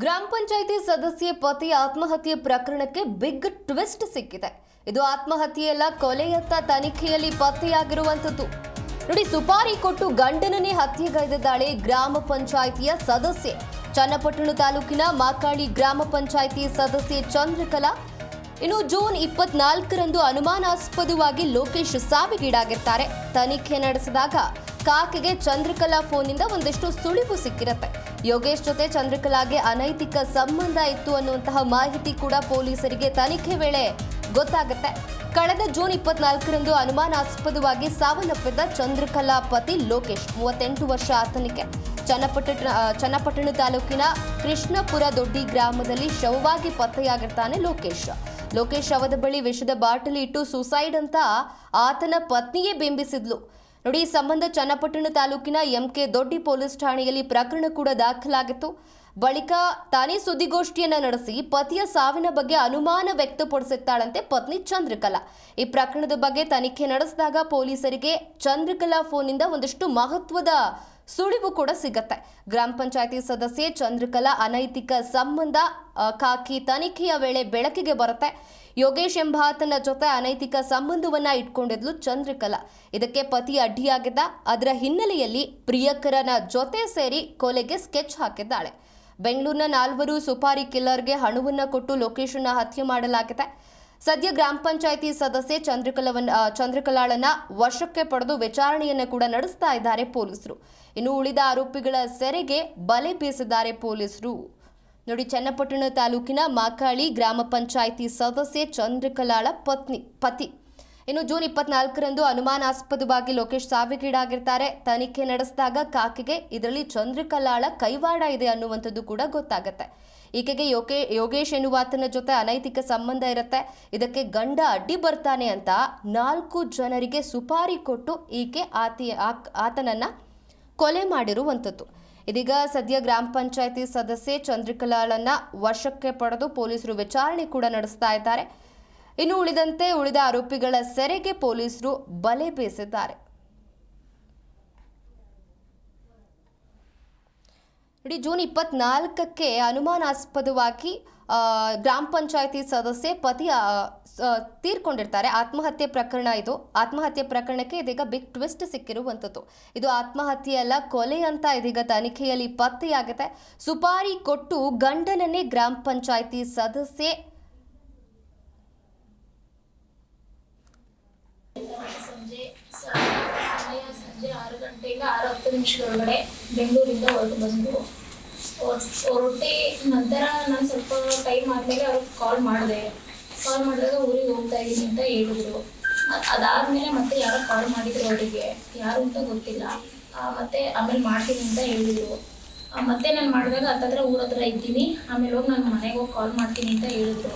ಗ್ರಾಮ ಪಂಚಾಯಿತಿ ಸದಸ್ಯೆ ಪತಿ ಆತ್ಮಹತ್ಯೆ ಪ್ರಕರಣಕ್ಕೆ ಬಿಗ್ ಟ್ವಿಸ್ಟ್ ಸಿಕ್ಕಿದೆ. ಇದು ಆತ್ಮಹತ್ಯೆಯಲ್ಲ, ಕೊಲೆಯತ್ತ ತನಿಖೆಯಲ್ಲಿ ಪತ್ತೆಯಾಗಿರುವಂಥದ್ದು. ನೋಡಿ, ಸುಪಾರಿ ಕೊಟ್ಟು ಗಂಡನನ್ನೇ ಹತ್ಯೆಗೈದಿದ್ದಾಳೆ ಗ್ರಾಮ ಪಂಚಾಯಿತಿಯ ಸದಸ್ಯೆ. ಚನ್ನಪಟ್ಟಣ ತಾಲೂಕಿನ ಮಾಕಾಳಿ ಗ್ರಾಮ ಪಂಚಾಯಿತಿ ಸದಸ್ಯೆ ಚಂದ್ರಕಲಾ ಇನ್ನು ಜೂನ್ ಇಪ್ಪತ್ನಾಲ್ಕರಂದು ಅನುಮಾನಾಸ್ಪದವಾಗಿ ಲೋಕೇಶ್ ಸಾವಿಗೀಡಾಗಿರ್ತಾರೆ. ತನಿಖೆ ನಡೆಸಿದಾಗ ಕಾಕೆಗೆ ಚಂದ್ರಕಲಾ ಫೋನ್ನಿಂದ ಒಂದಿಷ್ಟು ಸುಳಿವು ಸಿಕ್ಕಿರತ್ತೆ. ಯೋಗೇಶ್ ಜೊತೆ ಚಂದ್ರಕಲಾಗೆ ಅನೈತಿಕ ಸಂಬಂಧ ಇತ್ತು ಅನ್ನುವಂತಹ ಮಾಹಿತಿ ಕೂಡ ಪೊಲೀಸರಿಗೆ ತನಿಖೆ ವೇಳೆ ಗೊತ್ತಾಗುತ್ತೆ. ಕಳೆದ ಜೂನ್ ಇಪ್ಪತ್ನಾಲ್ಕರಂದು ಅನುಮಾನಾಸ್ಪದವಾಗಿ ಸಾವನ್ನಪ್ಪಿದ್ದ ಚಂದ್ರಕಲಾ ಪತಿ ಲೋಕೇಶ್, ಮೂವತ್ತೆಂಟು ವರ್ಷ ಆತನಿಗೆ. ಚನ್ನಪಟ್ಟಣ ಚನ್ನಪಟ್ಟಣ ತಾಲೂಕಿನ ಕೃಷ್ಣಪುರ ದೊಡ್ಡಿ ಗ್ರಾಮದಲ್ಲಿ ಶವವಾಗಿ ಪತ್ತೆಯಾಗಿರ್ತಾನೆ ಲೋಕೇಶ್. ಲೋಕೇಶ್ ಶವದ ಬಳಿ ವಿಷದ ಬಾಟಲಿ ಇಟ್ಟು ಸೂಸೈಡ್ ಅಂತ ಆತನ ಪತ್ನಿಯೇ ಬಿಂಬಿಸಿದ್ಲು. ನೋಡಿ, ಈ ಸಂಬಂಧ ಚನ್ನಪಟ್ಟಣ ತಾಲೂಕಿನ ಎಂಕೆ ದೊಡ್ಡಿ ಪೊಲೀಸ್ ಠಾಣೆಯಲ್ಲಿ ಪ್ರಕರಣ ಕೂಡ ದಾಖಲಾಗಿತ್ತು. ಬಳಿಕ ತಾನೇ ಸುದ್ದಿಗೋಷ್ಠಿಯನ್ನ ನಡೆಸಿ ಪತಿಯ ಸಾವಿನ ಬಗ್ಗೆ ಅನುಮಾನ ವ್ಯಕ್ತಪಡಿಸುತ್ತಾಳಂತೆ ಪತ್ನಿ ಚಂದ್ರಕಲಾ. ಈ ಪ್ರಕರಣದ ಬಗ್ಗೆ ತನಿಖೆ ನಡೆಸಿದಾಗ ಪೊಲೀಸರಿಗೆ ಚಂದ್ರಕಲಾ ಫೋನ್ನಿಂದ ಒಂದಿಷ್ಟು ಮಹತ್ವದ ಸುಳಿವು ಕೂಡ ಸಿಗತ್ತೆ. ಗ್ರಾಮ ಪಂಚಾಯತಿ ಸದಸ್ಯೆ ಚಂದ್ರಕಲಾ ಅನೈತಿಕ ಸಂಬಂಧ ಕಾಕಿ ತನಿಖೆಯ ವೇಳೆ ಬೆಳಕಿಗೆ ಬರುತ್ತೆ. ಯೋಗೇಶ್ ಎಂಬಾತನ ಜೊತೆ ಅನೈತಿಕ ಸಂಬಂಧವನ್ನ ಇಟ್ಕೊಂಡಿದ್ಲು ಚಂದ್ರಕಲಾ. ಇದಕ್ಕೆ ಪತಿ ಅಡ್ಡಿಯಾಗಿದ್ದ, ಅದರ ಹಿನ್ನೆಲೆಯಲ್ಲಿ ಪ್ರಿಯಕರನ ಜೊತೆ ಸೇರಿ ಕೊಲೆಗೆ ಸ್ಕೆಚ್ ಹಾಕಿದ್ದಾಳೆ. ಬೆಂಗಳೂರಿನ ನಾಲ್ವರು ಸುಪಾರಿ ಕಿಲ್ಲರ್ಗೆ ಹಣವನ್ನು ಕೊಟ್ಟು ಲೊಕೇಶನ್ನ ಹತ್ಯೆ ಮಾಡಲಾಗಿದೆ. ಸದ್ಯ ಗ್ರಾಮ ಪಂಚಾಯಿತಿ ಸದಸ್ಯೆ ಚಂದ್ರಕಲವನ್ ಚಂದ್ರಕಲಾಳನ್ನ ವಶಕ್ಕೆ ಪಡೆದು ವಿಚಾರಣೆಯನ್ನು ಕೂಡ ನಡೆಸ್ತಾ ಇದ್ದಾರೆ ಪೊಲೀಸರು. ಇನ್ನು ಉಳಿದ ಆರೋಪಿಗಳ ಸೆರೆಗೆ ಬಲೆ ಬೀಸಿದ್ದಾರೆ ಪೊಲೀಸರು. ನೋಡಿ, ಚನ್ನಪಟ್ಟಣ ತಾಲೂಕಿನ ಮಾಕಾಳಿ ಗ್ರಾಮ ಪಂಚಾಯಿತಿ ಸದಸ್ಯೆ ಚಂದ್ರಕಲಾಳ ಪತ್ನಿ, ಪತಿ. ಇನ್ನು ಜೂನ್ ಇಪ್ಪತ್ನಾಲ್ಕರಂದು ಅನುಮಾನಾಸ್ಪದವಾಗಿ ಲೋಕೇಶ್ ಸಾವಿಗೀಡಾಗಿರ್ತಾರೆ. ತನಿಖೆ ನಡೆಸಿದಾಗ ಕಾಕಿಗೆ ಇದರಲ್ಲಿ ಚಂದ್ರಕಲಾಳ ಕೈವಾಡ ಇದೆ ಅನ್ನುವಂಥದ್ದು ಕೂಡ ಗೊತ್ತಾಗುತ್ತೆ. ಈಕೆಗೆ ಯೋಕೆ, ಯೋಗೇಶ್ ಎನ್ನುವಾತನ ಜೊತೆ ಅನೈತಿಕ ಸಂಬಂಧ ಇರುತ್ತೆ. ಇದಕ್ಕೆ ಗಂಡ ಅಡ್ಡಿ ಬರ್ತಾನೆ ಅಂತ ನಾಲ್ಕು ಜನರಿಗೆ ಸುಪಾರಿ ಕೊಟ್ಟು ಈಕೆ ಆತಿ ಆತನನ್ನು ಕೊಲೆ ಮಾಡಿರುವಂಥದ್ದು. ಇದೀಗ ಸದ್ಯ ಗ್ರಾಮ ಪಂಚಾಯತಿ ಸದಸ್ಯೆ ಚಂದ್ರಕಲಾಳನ್ನ ವಶಕ್ಕೆ ಪಡೆದು ಪೊಲೀಸರು ವಿಚಾರಣೆ ಕೂಡ ನಡೆಸ್ತಾ ಇದ್ದಾರೆ. ಇನ್ನು ಉಳಿದಂತೆ ಉಳಿದ ಆರೋಪಿಗಳ ಸೆರೆಗೆ ಪೊಲೀಸರು ಬಲೆ ಬೀಸಿದ್ದಾರೆ. ನೋಡಿ ಜೂನ್ ಇಪ್ಪತ್ನಾಲ್ಕಕ್ಕೆ ಅನುಮಾನಾಸ್ಪದವಾಗಿ ಗ್ರಾಮ ಪಂಚಾಯಿತಿ ಸದಸ್ಯೆ ಪತಿ ತೀರ್ಕೊಂಡಿರ್ತಾರೆ. ಆತ್ಮಹತ್ಯೆ ಪ್ರಕರಣ ಇದು. ಆತ್ಮಹತ್ಯೆ ಪ್ರಕರಣಕ್ಕೆ ಇದೀಗ ಬಿಗ್ ಟ್ವಿಸ್ಟ್ ಸಿಕ್ಕಿರುವಂಥದ್ದು. ಇದು ಆತ್ಮಹತ್ಯೆ ಅಲ್ಲ ಕೊಲೆ ಅಂತ ಇದೀಗ ತನಿಖೆಯಲ್ಲಿ ಪತ್ತೆಯಾಗುತ್ತೆ ಸುಪಾರಿ ಕೊಟ್ಟು ಗಂಡನನ್ನೇ ಗ್ರಾಮ ಪಂಚಾಯಿತಿ ಸದಸ್ಯೆ ಸಂಜೆ ಸಮಯ ಸಂಜೆ ಆರು ಗಂಟೆಯಿಂದ ಆರು ಹತ್ತು ನಿಮಿಷದೊಳಗಡೆ ಬೆಂಗಳೂರಿಂದ ಹೊರಟು ಬಂದು ಹೊರಟಿ ನಂತರ ನಾನು ಸ್ವಲ್ಪ ಟೈಮ್ ಆದಮೇಲೆ ಅವ್ರಿಗೆ ಕಾಲ್ ಮಾಡಿದೆ. ಕಾಲ್ ಮಾಡಿದಾಗ ಊರಿಗೆ ಹೋಗ್ತಾ ಇದ್ದೀನಿ ಅಂತ ಹೇಳಿದ್ರು. ಅದಾದಮೇಲೆ ಮತ್ತೆ ಯಾರೋ ಕಾಲ್ ಮಾಡಿದ್ರು ಅವರಿಗೆ. ಯಾರು ಅಂತ ಗೊತ್ತಿಲ್ಲ. ಮತ್ತೆ ಆಮೇಲೆ ಮಾಡ್ತೀನಿ ಅಂತ ಹೇಳಿದ್ರು. ಮತ್ತೆ ನಾನು ಮಾಡಿದಾಗ ಹತ್ತತ್ರ ಊರ ಹತ್ರ ಇದ್ದೀನಿ. ಆಮೇಲೆ ಹೋಗಿ ನಾನು ಮನೆಗೆ ಹೋಗಿ ಕಾಲ್ ಮಾಡ್ತೀನಿ ಅಂತ ಹೇಳಿದ್ರು.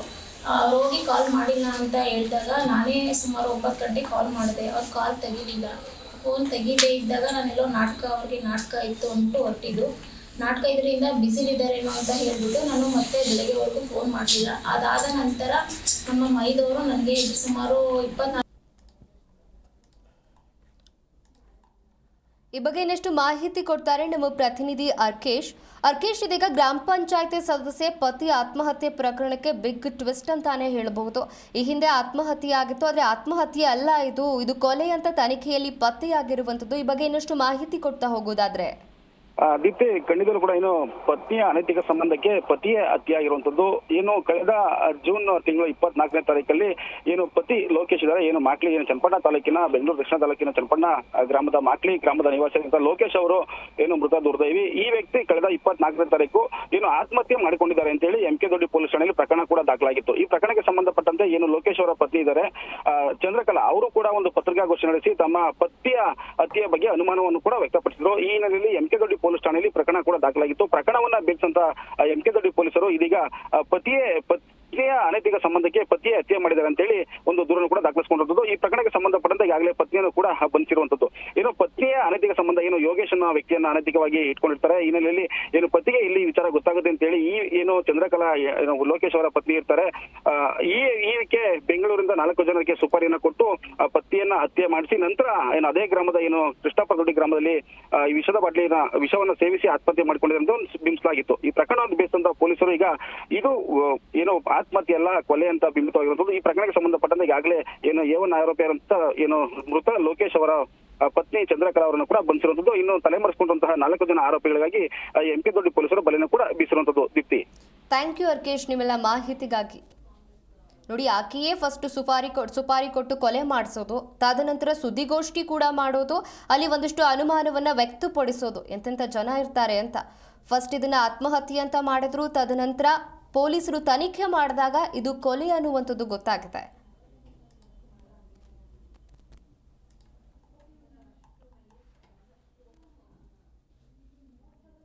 ಹೋಗಿ ಕಾಲ್ ಮಾಡಿಲ್ಲ ಅಂತ ಹೇಳಿದಾಗ ನಾನೇ ಸುಮಾರು ಒಂಬತ್ತು ಗಂಟೆ ಕಾಲ್ ಮಾಡಿದೆ. ಅವ್ರು ಕಾಲ್ ತೆಗೀಲಿಲ್ಲ. ಫೋನ್ ತೆಗೀದೇ ಇದ್ದಾಗ ನಾನೆಲ್ಲೋ ನಾಟಕ, ಅವ್ರಿಗೆ ನಾಟಕ ಇತ್ತು ಅಂದ್ಬಿಟ್ಟು ಹೊರಟಿದ್ದು. ನಾಟಕ ಇದರಿಂದ ಬಿಸಿಲಿದ್ದಾರೇನೋ ಅಂತ ಹೇಳಿಬಿಟ್ಟು ನಾನು ಮತ್ತೆ ಬೆಳಗ್ಗೆವರೆಗೂ ಫೋನ್ ಮಾಡಲಿಲ್ಲ. ಅದಾದ ನಂತರ ನಮ್ಮ ಮೈದವರು ನನಗೆ ಸುಮಾರು ಇಪ್ಪತ್ನಾಲ್ಕು ಈ ಬಗ್ಗೆ ಇನ್ನಷ್ಟು ಮಾಹಿತಿ ಕೊಡ್ತಾರೆ ನಮ್ಮ ಪ್ರತಿನಿಧಿ ಅರ್ಕೇಶ್. ಅರ್ಕೇಶ್, ಇದೀಗ ಗ್ರಾಮ ಪಂಚಾಯತಿ ಸದಸ್ಯೆ ಪತಿ ಆತ್ಮಹತ್ಯೆ ಪ್ರಕರಣಕ್ಕೆ ಬಿಗ್ ಟ್ವಿಸ್ಟ್ ಅಂತಾನೆ ಹೇಳಬಹುದು. ಈ ಹಿಂದೆ ಆತ್ಮಹತ್ಯೆ ಆಗಿತ್ತು ಆದರೆ ಆತ್ಮಹತ್ಯೆ ಅಲ್ಲ ಇದು. ಇದು ಕೊಲೆ ಅಂತ ತನಿಖೆಯಲ್ಲಿ ಪತ್ತೆಯಾಗಿರುವಂಥದ್ದು ಈ ಬಗ್ಗೆ ಇನ್ನಷ್ಟು ಮಾಹಿತಿ ಕೊಡ್ತಾ ಹೋಗೋದಾದ್ರೆ. ದೀಪ್ತಿ ಖಂಡಿತಲು ಕೂಡ ಏನು ಪತ್ನಿಯ ಅನೈತಿಕ ಸಂಬಂಧಕ್ಕೆ ಪತಿಯೇ ಅತಿಯಾಗಿರುವಂತದ್ದು ಏನು ಕಳೆದ ಜೂನ್ ತಿಂಗಳು ಇಪ್ಪತ್ನಾಲ್ಕನೇ ತಾರೀಕಲ್ಲಿ ಏನು ಪತಿ ಲೋಕೇಶ್ ಇದ್ದಾರೆ, ಏನು ಮಾಕ್ಲಿ, ಏನು ಚನ್ನಪಣ್ಣ ತಾಲೂಕಿನ, ಬೆಂಗಳೂರು ದಕ್ಷಿಣ ತಾಲೂಕಿನ ಚನ್ನಪಣ್ಣ ಗ್ರಾಮದ ಮಾಕ್ಲಿ, ಗ್ರಾಮದ ನಿವಾಸಿಯಾದಂತಹ ಲೋಕೇಶ್ ಅವರು ಏನು ಮೃತ ದುರ್ದೈವಿ. ಈ ವ್ಯಕ್ತಿ ಕಳೆದ ಇಪ್ಪತ್ನಾಲ್ಕನೇ ತಾರೀಕು ಏನು ಆತ್ಮಹತ್ಯೆ ಮಾಡಿಕೊಂಡಿದ್ದಾರೆ ಅಂತ ಹೇಳಿ ಎಂಕೆ ದೊಡ್ಡಿ ಪೊಲೀಸ್ ಠಾಣೆಯಲ್ಲಿ ಪ್ರಕರಣ ಕೂಡ ದಾಖಲಾಗಿತ್ತು. ಈ ಪ್ರಕರಣಕ್ಕೆ ಸಂಬಂಧಪಟ್ಟಂತೆ ಏನು ಲೋಕೇಶ್ ಅವರ ಪತ್ನಿ ಇದ್ದಾರೆ ಚಂದ್ರಕಲಾ ಅವರು ಕೂಡ ಒಂದು ಪತ್ರಿಕಾಗೋಷ್ಠಿ ನಡೆಸಿ ತಮ್ಮ ಪತಿಯ ಹತ್ಯೆಯ ಬಗ್ಗೆ ಅನುಮಾನವನ್ನು ಕೂಡ ವ್ಯಕ್ತಪಡಿಸಿದ್ರು. ಈ ಹಿನ್ನೆಲೆಯಲ್ಲಿ ಎಂ ಕೆ ದೊಡ್ಡಿ ಪೊಲೀಸ್ ಠಾಣೆಯಲ್ಲಿ ಪ್ರಕರಣ ಕೂಡ ದಾಖಲಾಗಿತ್ತು. ಪ್ರಕರಣವನ್ನ ಬೇಕಂತ ಎಂ ಕೆ ದೊಡ್ಡಿ ಪೊಲೀಸರು ಇದೀಗ ಪತಿಯೇ ಪತ್ನಿಯ ಅನೈತಿಕ ಸಂಬಂಧಕ್ಕೆ ಪತಿಯೇ ಹತ್ಯೆ ಮಾಡಿದ್ದಾರೆ ಅಂತ ಹೇಳಿ ಒಂದು ದೂರನ್ನು ಕೂಡ ದಾಖಲಿಸಿಕೊಂಡಿರುವುದು ಈ ಪ್ರಕರಣಕ್ಕೆ ಸಂಬಂಧಪಟ್ಟಂತೆ ಈಗಾಗಲೇ ಪತ್ನಿಯನ್ನು ಕೂಡ ಬಂಧಿಸಿರುವಂತದ್ದು. ಅನೈತಿಕ ಸಂಬಂಧ ಏನು ಯೋಗೇಶ್ ಅನ್ನೋ ವ್ಯಕ್ತಿಯನ್ನ ಅನೈತಿಕವಾಗಿ ಇಟ್ಕೊಂಡಿರ್ತಾರೆ. ಈ ಹಿನ್ನೆಲೆಯಲ್ಲಿ ಏನು ಪತಿಗೆ ಇಲ್ಲಿ ವಿಚಾರ ಗೊತ್ತಾಗುತ್ತೆ ಅಂತ ಹೇಳಿ ಈ ಏನು ಚಂದ್ರಕಲಾ ಲೋಕೇಶ್ ಅವರ ಪತ್ನಿ ಇರ್ತಾರೆ. ಈ, ಈಕೆ ಬೆಂಗಳೂರಿಂದ ನಾಲ್ಕು ಜನರಿಗೆ ಸುಪಾರಿಯನ್ನ ಕೊಟ್ಟು ಆ ಪತಿಯನ್ನ ಹತ್ಯೆ ಮಾಡಿಸಿ ನಂತರ ಏನು ಅದೇ ಗ್ರಾಮದ ಏನು ಕೃಷ್ಣಪ್ಪ ಗ್ರಾಮದಲ್ಲಿ ಈ ವಿಷದ ಬಾಟ್ಲಿನ, ವಿಷವನ್ನ ಸೇವಿಸಿ ಆತ್ಮಹತ್ಯೆ ಮಾಡಿಕೊಂಡಿದೆ ಅಂತ ಬಿಂಬಿಸಲಾಗಿತ್ತು. ಈ ಪ್ರಕರಣ ಬೇಸಂತ ಪೊಲೀಸರು ಈಗ ಇದು ಏನು ಆತ್ಮಹತ್ಯೆ ಅಲ್ಲ, ಕೊಲೆ ಅಂತ ಬಿಂಬಿತವಾಗಿರುವಂತದ್ದು ಈ ಪ್ರಕರಣಕ್ಕೆ ಸಂಬಂಧಪಟ್ಟಂತೆ ಈಗಾಗಲೇ ಏನು ಏವನ್ ಆರೋಪಿಯರಂತ ಏನು ಮೃತ ಲೋಕೇಶ್ ಅವರ ಪತ್ನಿ ಚಂದ್ರಕಲಾ ಅವರನ್ನು ಕೂಡ ಬಂಧಿಸಿರುವಂತದ್ದು ಇನ್ನು ತಲೆಮರೆಸಿಕೊಂಡಂತಹ ನಾಲ್ಕು ಜನ ಆರೋಪಿಗಳಿಗಾಗಿ ಎಂಪಿ ದೊಡ್ಡ ಪೊಲೀಸರು ಬಲೆಯನ್ನು ಕೂಡ ಬೀಸಿರುವಂತದ್ದು ದೀಪ್ತಿ. ಥ್ಯಾಂಕ್ ಯು ಅರ್ಕೇಶ್ ನಿಮ್ಮೆಲ್ಲ ಮಾಹಿತಿಗಾಗಿ. ನೋಡಿ, ಆಕೆಯೇ ಫಸ್ಟ್ ಸುಪಾರಿ ಕೊ, ಸುಪಾರಿ ಕೊಟ್ಟು ಕೊಲೆ ಮಾಡಿಸೋದು, ತದನಂತರ ಸುದ್ದಿಗೋಷ್ಠಿ ಕೂಡ ಮಾಡೋದು, ಅಲ್ಲಿ ಒಂದಿಷ್ಟು ಅನುಮಾನವನ್ನು ವ್ಯಕ್ತಪಡಿಸೋದು, ಎಂತೆಂಥ ಜನ ಇರ್ತಾರೆ ಅಂತ. ಫಸ್ಟ್ ಇದನ್ನು ಆತ್ಮಹತ್ಯೆ ಅಂತ ಮಾಡಿದ್ರು, ತದನಂತರ ಪೊಲೀಸರು ತನಿಖೆ ಮಾಡಿದಾಗ ಇದು ಕೊಲೆ ಅನ್ನುವಂಥದ್ದು ಗೊತ್ತಾಗಿದೆ.